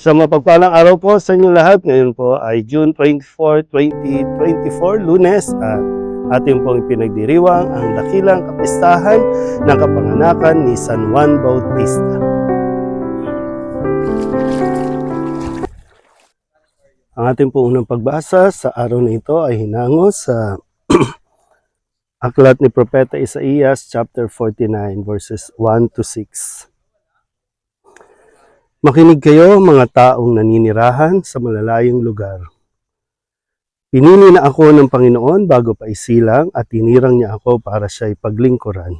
Sa mapagpalang araw po sa inyo lahat, ngayon po ay June 24, 2024, lunes at ating pong pinagdiriwang ang dakilang kapistahan ng kapanganakan ni San Juan Bautista. Ang ating pong unang pagbasa sa araw na ito ay hinango sa aklat ni Propeta Isaías chapter 49 verses 1 to 6. Makinig kayo mga taong naninirahan sa malalayong lugar. Pinili na ako ng Panginoon bago pa isilang at tinirang niya ako para siya ipaglingkuran.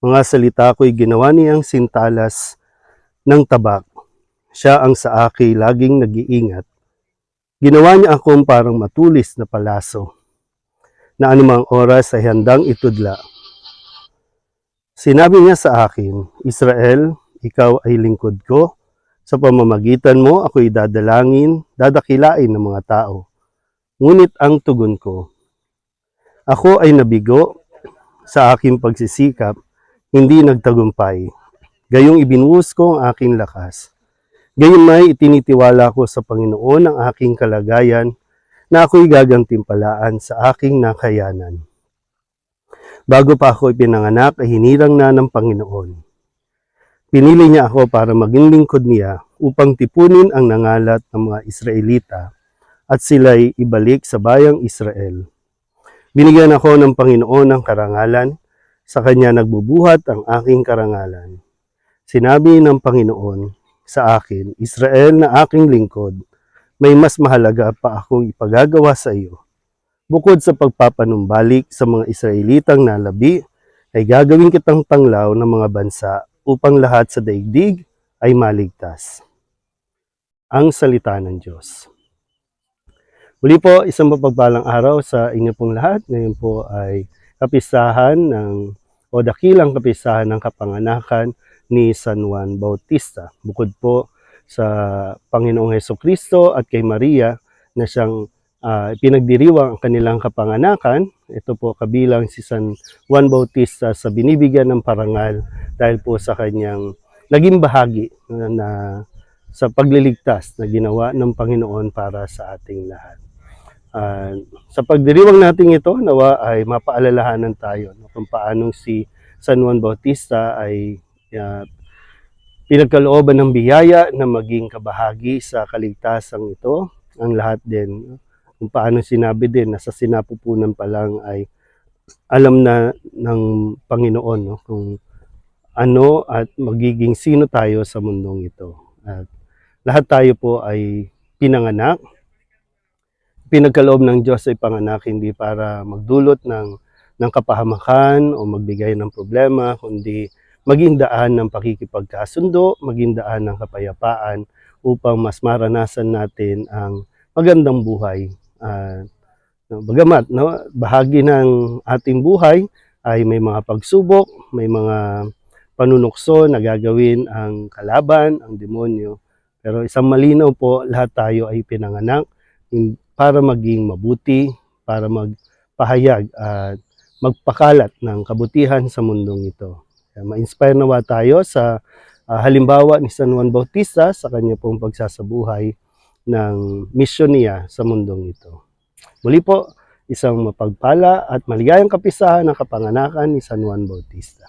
Mga salita ko'y ginawa niyang sintalas ng tabak. Siya ang sa aki laging nag-iingat. Ginawa niya akong parang matulis na palaso na anumang oras ay handang itudla. Sinabi niya sa akin, Israel, ikaw ay lingkod ko. Sa pamamagitan mo, ako'y dadalangin, dadakilain ng mga tao. Ngunit ang tugon ko, ako ay nabigo sa aking pagsisikap, hindi nagtagumpay. Gayong ibinuhos ko ang aking lakas. Gayong may itinitiwala ko sa Panginoon ang aking kalagayan na ako'y gagantimpalaan sa aking nakayanan. Bago pa ako ipinanganak ay hinirang na ng Panginoon. Pinili niya ako para maging lingkod niya upang tipunin ang nangalat ng mga Israelita at sila'y ibalik sa bayang Israel. Binigyan ako ng Panginoon ng karangalan, sa Kanya nagbubuhat ang aking karangalan. Sinabi ng Panginoon sa akin, Israel na aking lingkod, may mas mahalaga pa akong ipagagawa sa iyo. Bukod sa pagpapanumbalik sa mga Israelitang nalabi, ay gagawin kitang tanglaw ng mga bansa upang lahat sa daigdig ay maligtas. Ang salita ng Diyos. Muli po, isang mapagpalang araw sa inyo pong lahat. Ngayon po ay kapistahan ng o dakilang kapistahan ng kapanganakan ni San Juan Bautista. Bukod po sa Panginoong Heso Kristo at kay Maria na siyang ah, pinagdiriwang ang kanilang kapanganakan. Ito po kabilang si San Juan Bautista sa binibigyan ng parangal dahil po sa kanyang naging bahagi na, na sa pagliligtas na ginawa ng Panginoon para sa ating lahat. Ah, sa pagdiriwang natin ito, nawa ay mapaalalahanan tayo no, kung paanong si San Juan Bautista ay ah, pinagkalooban ng biyaya na maging kabahagi sa kaligtasan ito. Ang lahat din, kung paano sinabi din, nasa sinapupunan pa lang ay alam na ng Panginoon no, kung ano at magiging sino tayo sa mundong ito. At lahat tayo po ay pinanganak pinagkaloob ng Diyos ay panganak hindi para magdulot ng, ng kapahamakan o magbigay ng problema, kundi maging daan ng pakikipagkasundo, maging daan ng kapayapaan upang mas maranasan natin ang magandang buhay. No, bagamat no, bahagi ng ating buhay ay may mga pagsubok, may mga panunukso na gagawin ang kalaban, ang demonyo. Pero isang malinaw po, lahat tayo ay pinanganak in- para maging mabuti, para magpahayag at magpakalat ng kabutihan sa mundong ito. Ma-inspire nawa tayo sa ah, halimbawa ni San Juan Bautista sa kanya pong pagsasabuhay ng misyon niya sa mundong ito. Muli po, isang mapagpala at maligayang kapisahan ng kapanganakan ni San Juan Bautista.